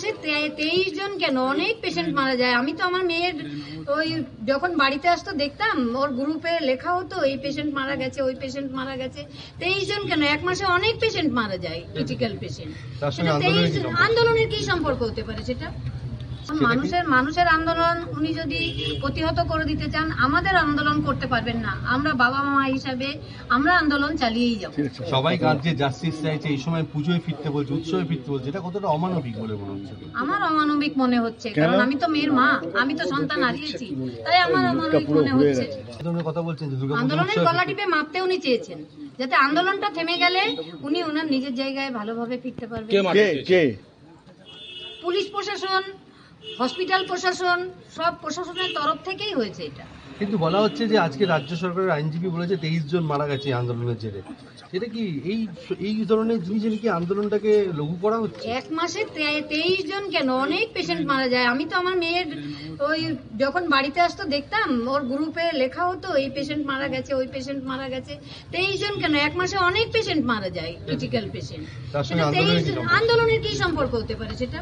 মাসে তেইশ জন কেন? অনেক পেশেন্ট মারা যায়। আমি তো আমার মেয়ের ওই যখন বাড়িতে আসতো দেখতাম ওর গ্রুপে লেখা হতো এই পেশেন্ট মারা গেছে ওই পেশেন্ট মারা গেছে। তেইশ জন কেন? এক মাসে অনেক পেশেন্ট মারা যায় ক্রিটিক্যাল পেশেন্ট সেটা তেইশ আন্দোলনের আন্দোলনের কি সম্পর্ক হতে পারে সেটা? মানুষের মানুষের আন্দোলন উনি যদি প্রতিহত করে দিতে চান আমাদের আন্দোলন করতে পারবেন না। আমরা বাবা মা হিসাবে আমরা আন্দোলন চালিয়েই যাব। সবাই রাজ্যে জাস্টিস চাইছে এই সময় পুজোয় ফিরতে বলছে উৎসবে ফিরতে বলছে। এটা কতটা অমানবিক বলে মনে হচ্ছে? আমার অমানবিক মনে হচ্ছে কারণ আমি তো মেয়ের মা আমি তো সন্তান হারিয়েছি। তাই আমার অমানবিক মনে হচ্ছে। কথা বলছেন আন্দোলনের গলা টিপে মাপতে উনি চেয়েছেন যাতে আন্দোলনটা থেমে গেলে উনি ওনার নিজের জায়গায় ভালোভাবে ফিরতে পারবেন। কে? কে? পুলিশ প্রশাসন হসপিটাল প্রশাসন সব প্রশাসনের তরফ থেকেই হয়েছে এটা। কিন্তু বলা হচ্ছে যে আজকে রাজ্য সরকারের আইনজীবী বলেছে তেইশ জন মারা গেছে আন্দোলনের জেরে। এটা কি এই এই ধরনের জিনিসের কি আন্দোলনটাকে লঘু করা হচ্ছে? এক মাসে তেইশ জন কেন? অনেক পেশেন্ট মারা যায়। আমি তো আমার মেয়ের ওই যখন বাড়িতে আসতো দেখতাম ওর গ্রুপে লেখা হতো এই পেশেন্ট মারা গেছে ওই পেশেন্ট মারা গেছে। তেইশ জন কেন? এক মাসে অনেক পেশেন্ট মারা যায় ক্রিটিক্যাল পেশেন্ট কি সম্পর্ক? আন্দোলনের কি সম্পর্ক হতে পারে সেটা?